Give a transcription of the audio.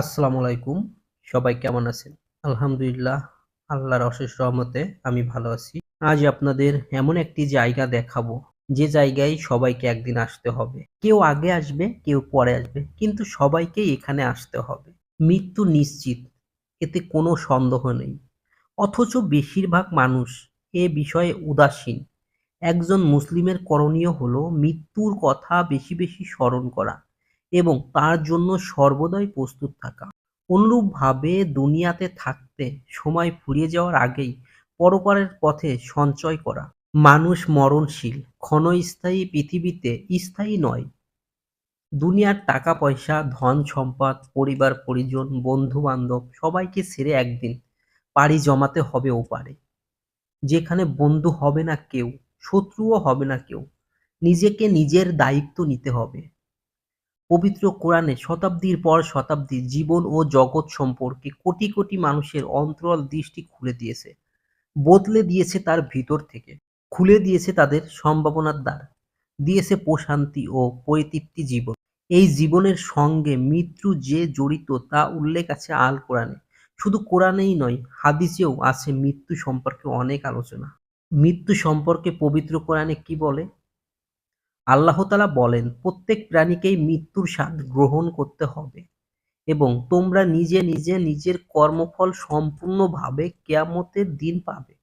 আসসালামু আলাইকুম। সবাই কেমন আছেন? আলহামদুলিল্লাহ, আল্লাহর অশেষ রহমতে আমি ভালো আছি। আজ আপনাদের এমন একটি জায়গা দেখাবো, যে জায়গায় সবাইকে একদিন আসতে হবে। কেউ আগে আসবে, কেউ পরে আসবে, কিন্তু সবাইকেই এখানে আসতে হবে। মৃত্যু নিশ্চিত, এতে কোনো সন্দেহ নেই। অথচ বেশিরভাগ মানুষ এ বিষয়ে উদাসীন। একজন মুসলিমের করণীয় হলো মৃত্যুর কথা বেশি বেশি স্মরণ করা। এবং তার জন্য সর্বদাই প্রস্তুত থাকা। অনুরূপভাবে দুনিয়াতে থাকতে সময় ফুরিয়ে যাওয়ার আগেই পরপারের পথে সঞ্চয় করা। মানুষ মরণশীল, ক্ষণস্থায়ী পৃথিবীতে স্থায়ী নয়। দুনিয়ার টাকা পয়সা ধন সম্পদ, পরিবার, পরিজন বন্ধু বান্ধব সবাইকে ছেড়ে একদিন পাড়ি জমাতে হবে ও পারে যেখানে বন্ধু হবে না কেউ, শত্রুও হবে না কেউ। নিজেকে নিজের দায়িত্ব নিতে হবে। পবিত্র কোরআনে শতাব্দীর পর শতাব্দী জীবন ও জগৎ সম্পর্কে কোটি কোটি মানুষের অন্তরাল দৃষ্টি খুলে দিয়েছে। বদলে দিয়েছে তার ভিতর থেকে। খুলে দিয়েছে তাদের সম্ভাবনার দ্বার। দিয়েছে প্রশান্তি ও পরিতৃপ্তি জীবন। এই জীবনের সঙ্গে মৃত্যু যে জড়িত তা উল্লেখ আছে আল কোরআনে। শুধু কোরআনেই নয়, হাদিসেও আছে মৃত্যু সম্পর্কে অনেক আলোচনা। মৃত্যু সম্পর্কে পবিত্র কোরআনে কি বলে? আল্লাহ তালা বলেন, প্রত্যেক প্রাণীকেই মৃত্যুর স্বাদ গ্রহণ করতে হবে এবং তোমরা নিজে নিজে নিজের কর্মফল সম্পূর্ণভাবে কেয়ামতের দিন পাবে।